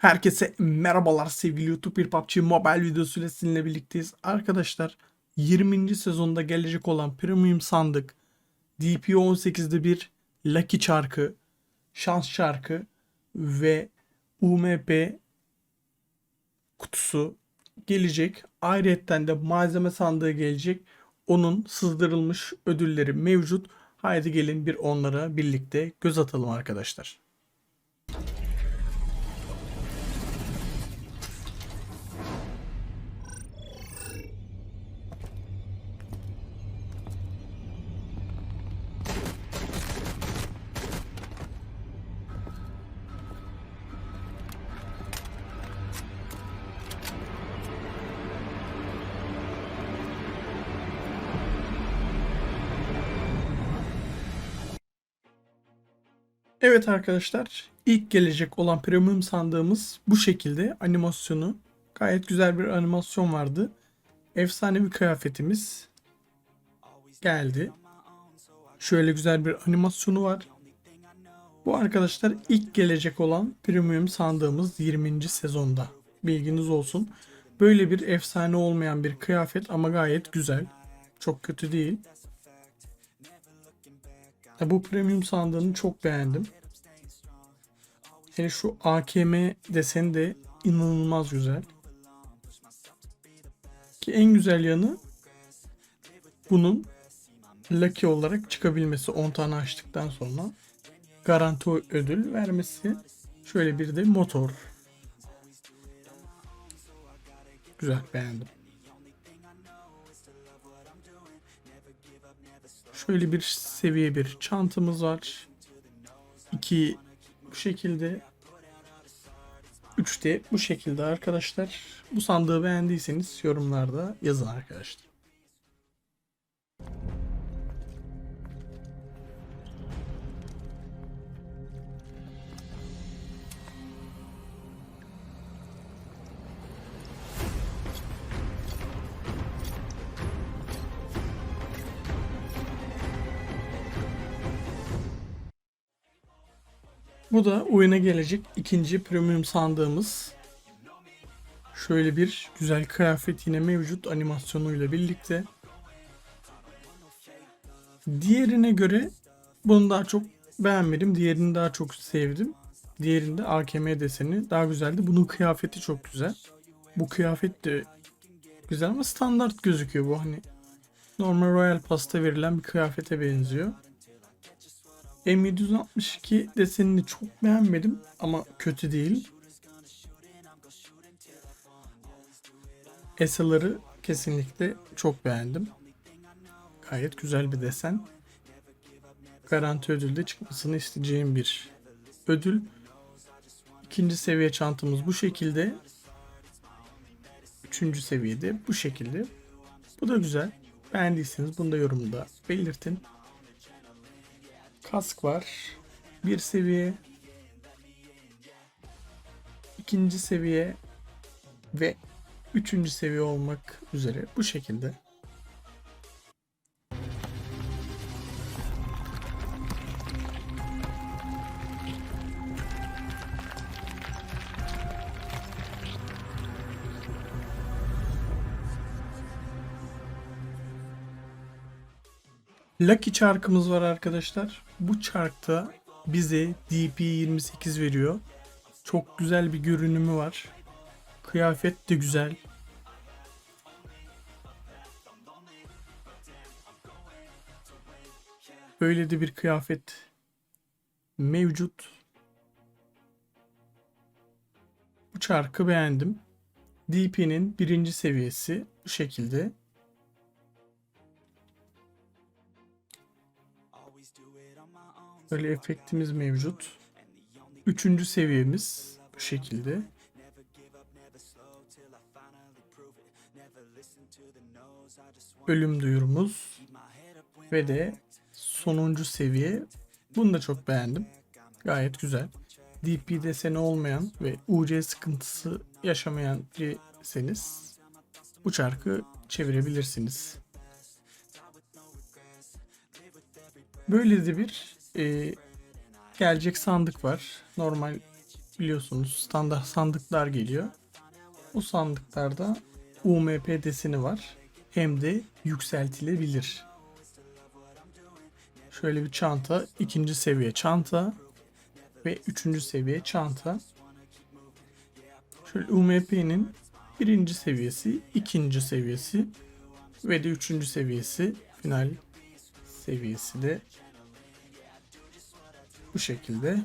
Herkese merhabalar sevgili YouTube bir PUBG Mobile videosuyla sizinle birlikteyiz. Arkadaşlar 20. sezonda gelecek olan Premium sandık, DP18'de bir Lucky çarkı, şans çarkı ve UMP kutusu gelecek. Ayrıca de malzeme sandığı gelecek. Onun sızdırılmış ödülleri mevcut. Haydi gelin bir onlara birlikte göz atalım arkadaşlar. Evet arkadaşlar ilk gelecek olan premium sandığımız bu şekilde animasyonu gayet güzel bir animasyon vardı. Efsane bir kıyafetimiz geldi. Şöyle güzel bir animasyonu var. Bu arkadaşlar ilk gelecek olan premium sandığımız 20. sezonda. Bilginiz olsun. Böyle bir efsane olmayan bir kıyafet ama gayet güzel. Çok kötü değil. Ya bu premium sandığını çok beğendim. Yani şu AKM deseni de inanılmaz güzel. Ki en güzel yanı bunun Lucky olarak çıkabilmesi 10 tane açtıktan sonra garanti ödül vermesi. Şöyle bir de motor. Güzel beğendim. Şöyle bir seviye bir çantamız var. İki bu şekilde. Üçte bu şekilde arkadaşlar. Bu sandığı beğendiyseniz yorumlarda yazın arkadaşlar. Bu da oyuna gelecek ikinci premium sandığımız. Şöyle bir güzel kıyafet yine mevcut animasyonuyla birlikte. Diğerine göre bunu daha çok beğenmedim. Diğerini daha çok sevdim. Diğerinde AKM deseni daha güzeldi. Bunun kıyafeti çok güzel. Bu kıyafet de güzel ama standart gözüküyor bu hani. Normal Royal Pass'ta verilen bir kıyafete benziyor. M762 desenini çok beğenmedim ama kötü değil. Esaları kesinlikle çok beğendim. Gayet güzel bir desen. Garanti ödülde çıkmasını isteyeceğim bir ödül. İkinci seviye çantamız bu şekilde. Üçüncü seviyede bu şekilde. Bu da güzel. Beğendiyseniz bunu da yorumda belirtin. Kask var. Bir seviye. ikinci seviye ve üçüncü seviye olmak üzere bu şekilde. Lucky çarkımız var arkadaşlar. Bu çarkta bize DP28 veriyor. Çok güzel bir görünümü var. Kıyafet de güzel. Böyle de bir kıyafet mevcut. Bu çarkı beğendim. DP'nin birinci seviyesi bu şekilde. Böyle efektimiz mevcut. Üçüncü seviyemiz bu şekilde. Ölüm duyurumuz ve de sonuncu seviye. Bunu da çok beğendim. Gayet güzel. DP deseni olmayan ve UC sıkıntısı yaşamayan biriseniz bu çarkı çevirebilirsiniz. Böyle de bir e, gelecek sandık var. Normal biliyorsunuz standart sandıklar geliyor. O sandıklarda UMP deseni var. Hem de yükseltilebilir. Şöyle bir çanta, ikinci seviye çanta ve üçüncü seviye çanta. Şöyle UMP'nin birinci seviyesi, ikinci seviyesi ve de üçüncü seviyesi, final seviyesi de bu şekilde.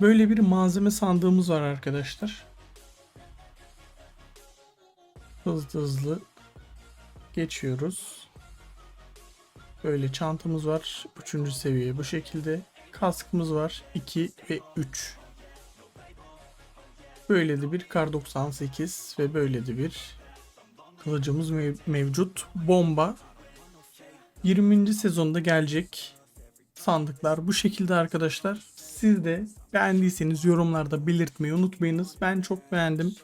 Böyle bir malzeme sandığımız var arkadaşlar. Hızlı hızlı geçiyoruz. Böyle çantamız var. Üçüncü seviye bu şekilde. Kaskımız var. 2 ve 3. Böyle de bir kar 98 ve böyle de bir kılıcımız mev- mevcut. Bomba. 20. sezonda gelecek sandıklar bu şekilde arkadaşlar. Siz de beğendiyseniz yorumlarda belirtmeyi unutmayınız. Ben çok beğendim.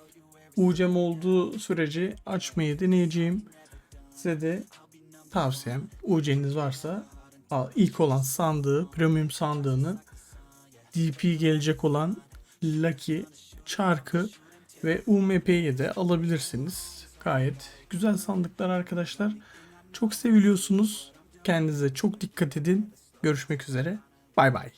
UCM olduğu sürece açmayı deneyeceğim. Size de tavsiyem UC'niz varsa al- ilk olan sandığı, premium sandığını DP gelecek olan Lucky, Çarkı ve UMP'yi de alabilirsiniz. Gayet güzel sandıklar arkadaşlar. Çok seviliyorsunuz. Kendinize çok dikkat edin. Görüşmek üzere. Bay bay.